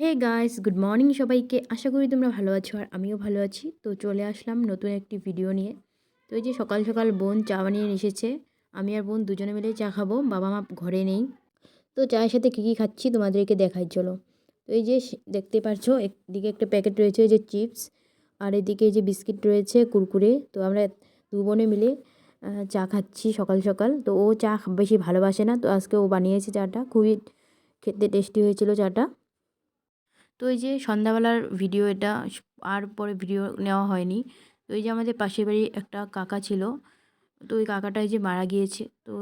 Hey guys good morning সবাইকে। আশা করি তোমরা ভালো আছো আর আমিও ভালো আছি। তো চলে আসলাম নতুন একটি ভিডিও নিয়ে। তো এই যে সকাল সকাল বোন চা বানিয়ে নিয়ে এসেছে। আমি আর বোন দুজনে মিলে চা খাব, বাবা মা ঘরে নেই। তো চায়ের সাথে কী কী খাচ্ছি তোমাদেরকে দেখাই, চলো। তো এই যে দেখতে পারছ একদিকে একটা প্যাকেট রয়েছে যে চিপস আর এদিকে যে বিস্কিট রয়েছে কুরকুরে। তো আমরা দু বোনে মিলে চা খাচ্ছি সকাল সকাল। তো ও চা বেশি ভালোবাসে না। তো আজকে ও বানিয়েছে চাটা। খুবই খেতে টেস্টি হয়েছিল চাটা। তো এই যে সন্ধ্যাবেলার ভিডিও এটা আর পরে ভিডিও নেওয়া হয়নি। তো এই যে আমাদের পাশের বাড়ি একটা কাকা ছিল, তো ওই কাকাটা এই যে মারা গিয়েছে। তো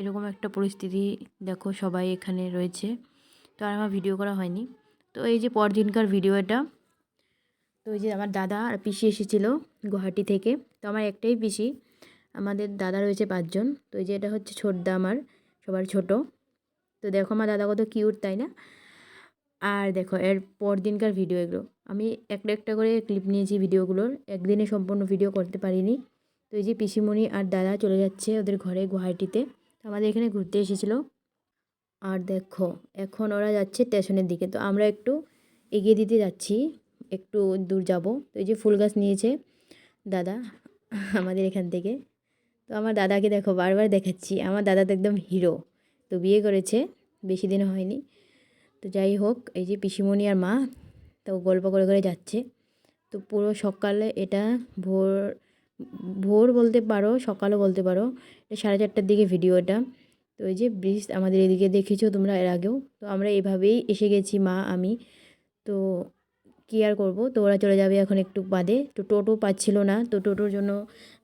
এরকম একটা পরিস্থিতি দেখো সবাই এখানে রয়েছে। তো আর আমার ভিডিও করা হয়নি। তো এই যে পরদিনকার ভিডিও এটা, তো এই যে আমার দাদা আর পিসি এসেছিল গুয়াহাটি থেকে। তো আমার একটাই পিসি, আমাদের দাদা রয়েছে পাঁচজন। তো এই যে এটা হচ্ছে ছোটদা আমার, সবার ছোট। তো দেখো আমার দাদা কত কিউট তাই না? আর দেখো, এর পর দিনকার ভিডিও এগুলো। আমি একটা একটা করে ক্লিপ নিয়েছি ভিডিওগুলোর একদিনে সম্পূর্ণ ভিডিও করতে পারিনি। তো এই যে পিসিমণি আর দাদা চলে যাচ্ছে ওদের ঘরে গুয়াহাটিতে। আমাদের এখানে ঘুরতে এসেছিল। আর দেখো, এখন ওরা যাচ্ছে স্টেশনের দিকে। তো আমরা একটু এগিয়ে দিতে যাচ্ছি। একটু দূর যাব। তো এই যে ফুল গাছ নিয়েছে দাদা আমাদের এখান থেকে। তো আমার দাদাকে দেখো বারবার দেখাচ্ছি। আমার দাদা তো একদম হিরো তো বিয়ে করেছে, বেশি দিন হয়নি। তো যাই হোক, এই যে পিসিমণি আর মা, তো গল্প করে করে যাচ্ছে। তো পুরো সকালে এটা ভোর ভোর বলতে পারো, সকালও বলতে পারো, এটা সাড়ে চারটার দিকে ভিডিও এটা। তো এই যে ব্রিজ আমাদের এদিকে দেখেছ তোমরা এর আগেও? তো আমরা এভাবেই এসে গেছি, মা, আমি। তো কী আর করব? তো ওরা চলে যাবে এখন একটু বাদে। তো টোটো পাচ্ছিল না, তো টোটোর জন্য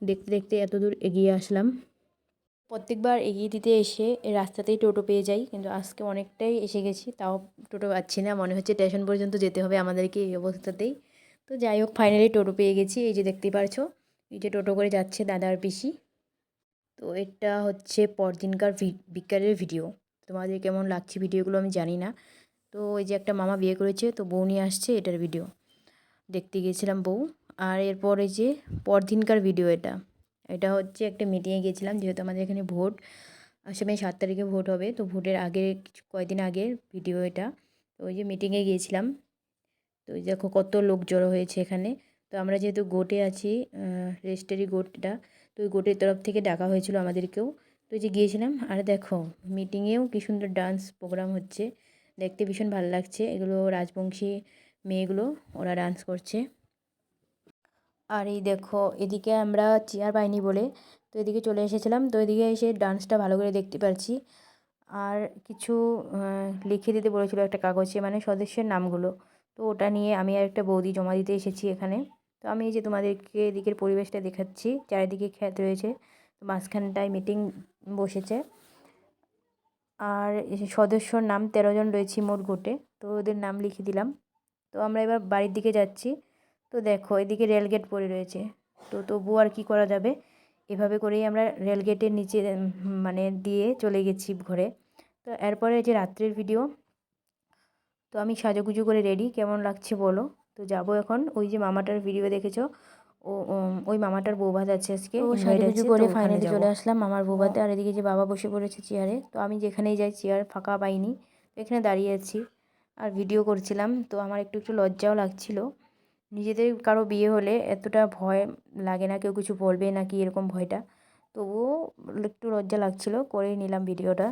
দেখতে দেখতে এত দূর এগিয়ে আসলাম। প্রত্যেকবার এগিয়ে দিতে এসে রাস্তাতেই টোটো পেয়ে যাই, কিন্তু আজকে অনেকটাই এসে গেছি, তাও টোটো পাচ্ছি না, মনে হচ্ছে স্টেশন পর্যন্ত যেতে হবে আমাদেরকে এই অবস্থাতেই। তো যাই হোক ফাইনালি টোটো পেয়ে গেছি, এই যে দেখতেই পারছ, এই যে টোটো করে যাচ্ছে দাদার পিসি। তো এটা হচ্ছে পরদিনকার বিকালের ভিডিও তোমাদের কেমন লাগছে ভিডিওগুলো আমি জানি না। তো ওই যে একটা মামা বিয়ে করেছে, তো বউ নিয়ে আসছে এটার ভিডিও দেখতে গিয়েছিলাম বউ। আর এরপর এই যে পরদিনকার ভিডিও এটা। এটা হচ্ছে একটা মিটিংয়ে গিয়েছিলাম, যেহেতু আমাদের এখানে ভোট আসামে সাত তারিখে ভোট হবে, তো ভোটের আগে কিছু কয়েকদিন আগের ভিডিও এটা। তো ওই যে মিটিংয়ে গিয়েছিলাম, তো ওই দেখো কত লোক জড়ো হয়েছে এখানে। তো আমরা যেহেতু গোটে আছি রেজিস্টারি গোটটা, তো ওই গোটের তরফ থেকে ডাকা হয়েছিল আমাদেরকেও। তো যে গিয়েছিলাম, আর দেখো মিটিংয়েও কী সুন্দর ডান্স প্রোগ্রাম হচ্ছে। দেখতে ভীষণ ভালো লাগছে, এগুলো রাজবংশী মেয়েগুলো, ওরা ডান্স করছে। আর এই দেখো, এদিকে আমরা চেয়ার পাইনি বলে, তো এদিকে চলে এসেছিলাম, তো এদিকে এসে ডান্সটা ভালো করে দেখতে পারছি। আর কিছু লিখে দিতে বলেছিল একটা কাগজে মানে সদস্যের নামগুলো। তো ওটা নিয়ে আমি আর একটা বৌদি জমা দিতে এসেছি এখানে। তো আমি এই যে তোমাদেরকে এদিকের পরিবেশটা দেখাচ্ছি, চারিদিকে খ্যাত রয়েছে, তো মাঝখানটায় মিটিং বসেছে। আর সদস্যর নাম তেরো জন রয়েছে মোট গোটে, তো ওদের নাম লিখে দিলাম। তো আমরা এবার বাড়ির দিকে যাচ্ছি। তো দেখো এদিকে রেলগেট পড়ে রয়েছে। তো তবু আর কি করা যাবে? এভাবে করেই আমরা রেলগেটের নিচে মানে দিয়ে চলে গেছি ঘরে। তো এরপরে যে রাত্রের ভিডিও তো আমি সাজুগুজু করে রেডি কেমন লাগছে বলো? তো যাব এখন। ওই যে মামাটার ভিডিও দেখেছ? ও ওই মামাটার বৌভাত আছে আজকে ও সাজুগুজু করে ফাইনালি চলে আসলাম মামার বৌভাতে। আর এদিকে যে বাবা বসে পড়েছে চেয়ারে তো আমি যেখানেই যাই চেয়ার ফাঁকা পাইনি। তো এখানে দাঁড়িয়ে আছি। আর ভিডিও করছিলাম। তো আমার একটু একটু লজ্জাও লাগছিল। নিজেদের কারও বিয়ে হলে এতটা ভয় লাগে না কেউ কিছু বলবে নাকি এরকম ভয়টা। তবুও একটু লজ্জা লাগছিল করেই নিলাম ভিডিওটা।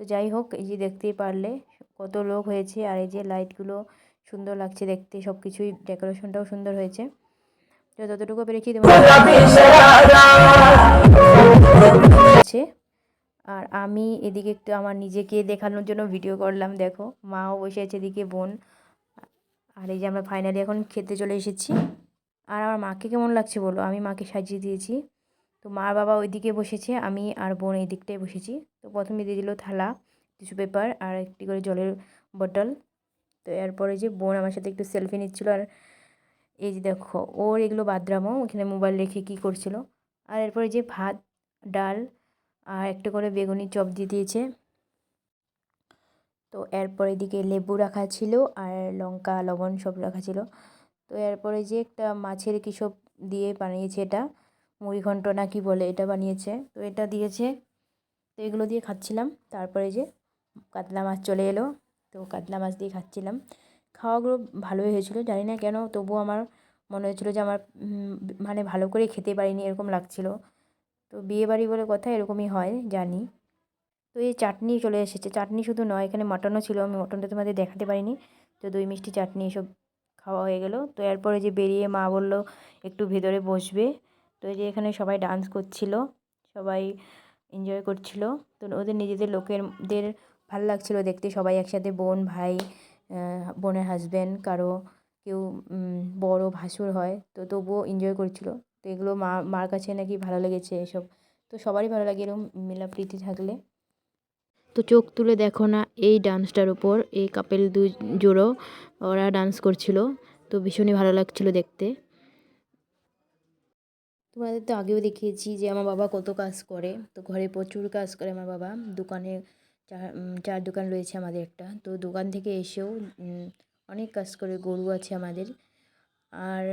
তো যাই হোক এই যে দেখতেই পারলে কত লোক হয়েছে আর এই যে লাইটগুলো সুন্দর লাগছে দেখতে সব কিছুই ডেকোরেশনটাও সুন্দর হয়েছে। তো ততটুকু পেরেছি তোমার আর আমি এদিকে একটু আমার নিজেকে দেখানোর জন্য ভিডিও করলাম দেখো মাও বসে আছে এদিকে বোন আর এই যে আমরা ফাইনালি এখন খেতে চলে এসেছি। আর আমার মাকে কেমন লাগছে বলো? আমি মাকে সাজিয়ে দিয়েছি। তো মা বাবা ওইদিকে বসেছে, আমি আর বোন এই দিকটায় বসেছি। তো প্রথমে দিয়ে দিল থালা টিস্যু পেপার আর একটি করে জলের বটল তো এরপরে যে বোন আমার সাথে একটু সেলফি নিচ্ছিলো আর এই যে দেখো, ওর এগুলো বাদরামো ওখানে মোবাইল রেখে কী করছিল। আর এরপরে যে ভাত, ডাল আর একটা করে বেগুনি চপ দিয়ে দিয়েছে। তো এরপর এদিকে লেবু রাখা ছিল আর লঙ্কা, লবণ সব রাখা ছিল। তো এরপরে যে একটা মাছের কী সব দিয়ে বানিয়েছে এটা, মুড়িঘণ্ট না কি বলে এটা বানিয়েছে। তো এটা দিয়েছে, তো এগুলো দিয়ে খাচ্ছিলাম। তারপরে যে কাতলা মাছ চলে এলো, তো কাতলা মাছ দিয়ে খাচ্ছিলাম। খাওয়াগুলো ভালোই হয়েছিলো, জানি না কেন, তবুও আমার মনে হচ্ছিল যে আমার মানে ভালো করে খেতে পারিনি, এরকম লাগছিল। তো বিয়েবাড়ি বলে কথা এরকমই হয়, জানি। তো এই চাটনি চলে এসেছে। চাটনি শুধু নয়, এখানে মাটনও ছিল, আমি মটনটা তোমাদের দেখাতে পারিনি। তো দই, মিষ্টি, চাটনি এসব খাওয়া হয়ে গেল। তো এরপরে যে বেরিয়ে মা বলল, একটু ভেতরে বসবে। তো এই যে এখানে সবাই ডান্স করছিল, সবাই এনজয় করছিল। তো ওদের নিজেদের লোকেরদের ভালো লাগছিল দেখতে, সবাই একসাথে, বোন, ভাই বোনের হাজব্যান্ড কারও কেউ বড়, ভাসুর হয়, তো তবুও এনজয় করছিল। তো এগুলো মা, মার কাছে নাকি ভালো লেগেছে এসব। তো সবারই ভালো লাগে এরকম মিলাপ্রীতি থাকলে। তো চোখ তুলে দেখো না, এই ডান্সটার ওপর এই কাপেল দু জোড়ো ওরা ডান্স করছিল। তো ভীষণই ভালো লাগছিল দেখতে। তোমাদের তো আগেও দেখিয়েছি যে আমার বাবা কত কাজ করে। তো ঘরে প্রচুর কাজ করে আমার বাবা। দোকানে চার দোকান রয়েছে আমাদের একটা। তো দোকান থেকে এসেও অনেক কাজ করে, গরু আছে আমাদের। আর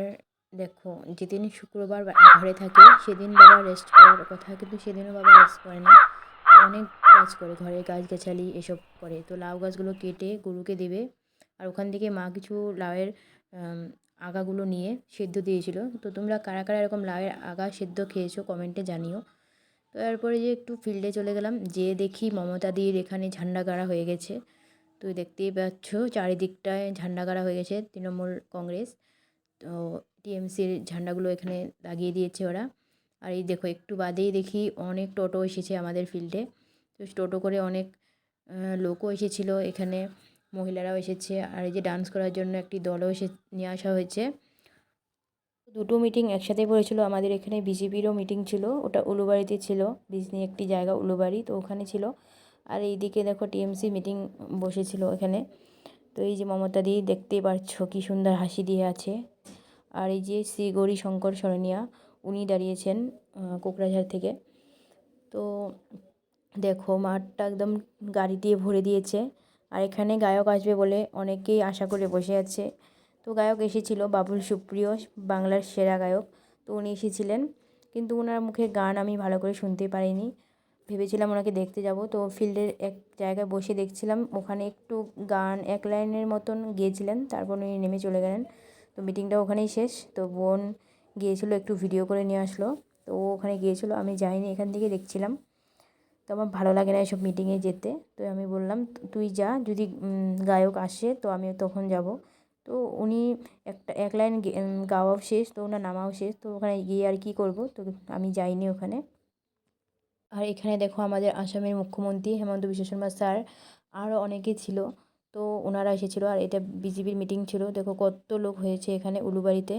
দেখো, যেদিন শুক্রবার ঘরে থাকে, সেদিন বাবা রেস্ট করার কথা। কিন্তু সেদিনও বাবা রেস্ট করে না। অনেক কাজ করে ঘরে গাছ গাছালি এসব করে। তো লাউ গাছগুলো কেটে গরুকে দেবে আর ওখান থেকে মা কিছু লাউয়ের আগাগুলো নিয়ে সেদ্ধ দিয়েছিল। তো তোমরা কারা কারা এরকম লাউয়ের আগা সেদ্ধ খেয়েছো কমেন্টে জানিও। তো এরপরে যে একটু ফিল্ডে চলে গেলাম, যেয়ে দেখি মমতা দির এখানে ঝান্ডা গাড়া হয়ে গেছে। তো দেখতেই পাচ্ছ চারিদিকটায় ঝান্ডা গাড়া হয়ে গেছে তৃণমূল কংগ্রেস। তো টিএমসির ঝান্ডাগুলো এখানে লাগিয়ে দিয়েছে ওরা। আর এই দেখো, একটু বাদেই দেখি অনেক টোটো এসেছে আমাদের ফিল্ডে। তো টোটো করে অনেক লোকও এসেছিল। এখানে মহিলারাও এসেছে। আর এই যে ডান্স করার জন্য একটি দলও এসে, নিয়ে আসা হয়েছে। দুটো মিটিং একসাথে পড়েছিল। আমাদের এখানে বিজেপিরও মিটিং ছিল। ওটা উলুবাড়িতে ছিল। বিজনি একটি জায়গা উলুবাড়ি, তো ওখানে ছিল। আর এইদিকে দেখো টিএমসি মিটিং বসেছিল এখানে। তো এই যে মমতা দি, দেখতেই পারছ কি সুন্দর হাসি দিয়ে আছে। আর এই যে শ্রী গৌরী শঙ্কর শরণিয়া, উনি দাঁড়িয়েছেন কোকরাঝাড় থেকে। তো দেখো, মাঠটা একদম গাড়ি দিয়ে ভরে দিয়েছে। আর এখানে গায়ক আসবে বলে অনেকেই আশা করে বসে আছে। তো গায়ক এসেছিল, বাবুল সুপ্রিয়, বাংলার সেরা গায়ক। তো উনি এসেছিলেন। কিন্তু ওনার মুখে গান আমি ভালো করে শুনতে পারিনি। ভেবেছিলাম ওনাকে দেখতে যাব। তো ফিল্ডের এক জায়গায় বসে দেখছিলাম। ওখানে একটু গান এক লাইনের মতন গিয়েছিলেন। তারপর উনি নেমে চলে গেলেন। তো মিটিংটা ওখানেই শেষ। তো বোন গিয়েছিল, একটু ভিডিও করে নিয়ে আসলো। তো ও ওখানে গিয়েছিল। আমি যাইনি, এখান থেকে দেখছিলাম। তো আমার ভালো লাগে না এসব মিটিংয়ে যেতে। তো আমি বললাম, তুই যা, যদি গায়ক আসে, তো আমি তখন যাব। তো উনি একটা, এক লাইন গাওয়াও শেষ, তো ওনার নামাও শেষ, তো ওখানে গিয়ে আর কি করব? তো আমি যাইনি ওখানে। আর এখানে দেখো আমাদের আসামের মুখ্যমন্ত্রী হেমন্ত বিশ্ব শর্মা স্যার, আরও অনেকে ছিল। তো ওনারা এসেছিল, আর এটা বিজেপির মিটিং ছিল। দেখো কত লোক হয়েছে এখানে উলুবাড়িতে।